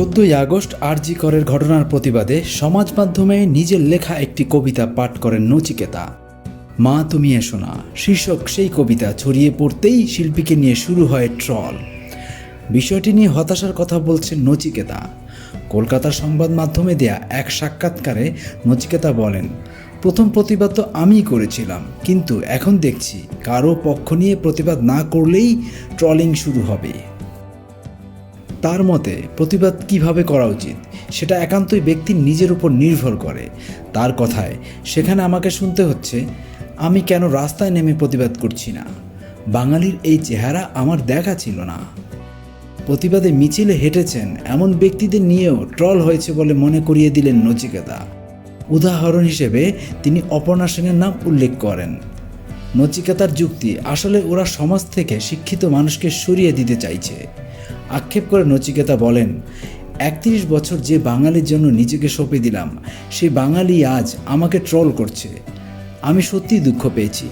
চোদ্দই আগস্ট আরজি করের ঘটনার প্রতিবাদে সমাজ মাধ্যমে নিজের লেখা একটি কবিতা পাঠ করেন নচিকেতা। মা, তুমি এসো না। শীর্ষক সেই কবিতা ছড়িয়ে পড়তেই শিল্পীকে নিয়ে শুরু হয় ট্রল। বিষয়টি নিয়ে হতাশার কথা বলছেন নচিকেতা। কলকাতার সংবাদ মাধ্যমে দেয়া এক সাক্ষাৎকারে নচিকেতা বলেন, প্রথম প্রতিবাদ তো আমিই করেছিলাম, কিন্তু এখন দেখছি কারও পক্ষ নিয়ে প্রতিবাদ না করলেই ট্রলিং শুরু হবে। তার মতে প্রতিবাদ কীভাবে করা উচিত, সেটা একান্তই ব্যক্তির নিজের উপর নির্ভর করে। তার কথায়, সেখানে আমাকে শুনতে হচ্ছে, আমি কেন রাস্তায় নেমে প্রতিবাদ করছি না? বাঙালির এই চেহারা আমার দেখা ছিল না। প্রতিবাদে মিছিলে হেঁটেছেন এমন ব্যক্তিদের নিয়েও ট্রল হয়েছে বলে মনে করিয়ে দিলেন নচিকেতা। উদাহরণ হিসেবে তিনি অপর্ণা সেনের নাম উল্লেখ করেন। নচিকেতার যুক্তি, আসলে ওরা সমাজ থেকে শিক্ষিত মানুষকে সরিয়ে দিতে চাইছে। আক্ষেপ করে নচিকেতা বলেন, একত্রিশ বছর যে বাঙালির জন্য নিজেকে সঁপে দিলাম সেই বাঙালি আজ আমাকে ট্রল করছে। আমি সত্যিই দুঃখ পেয়েছি।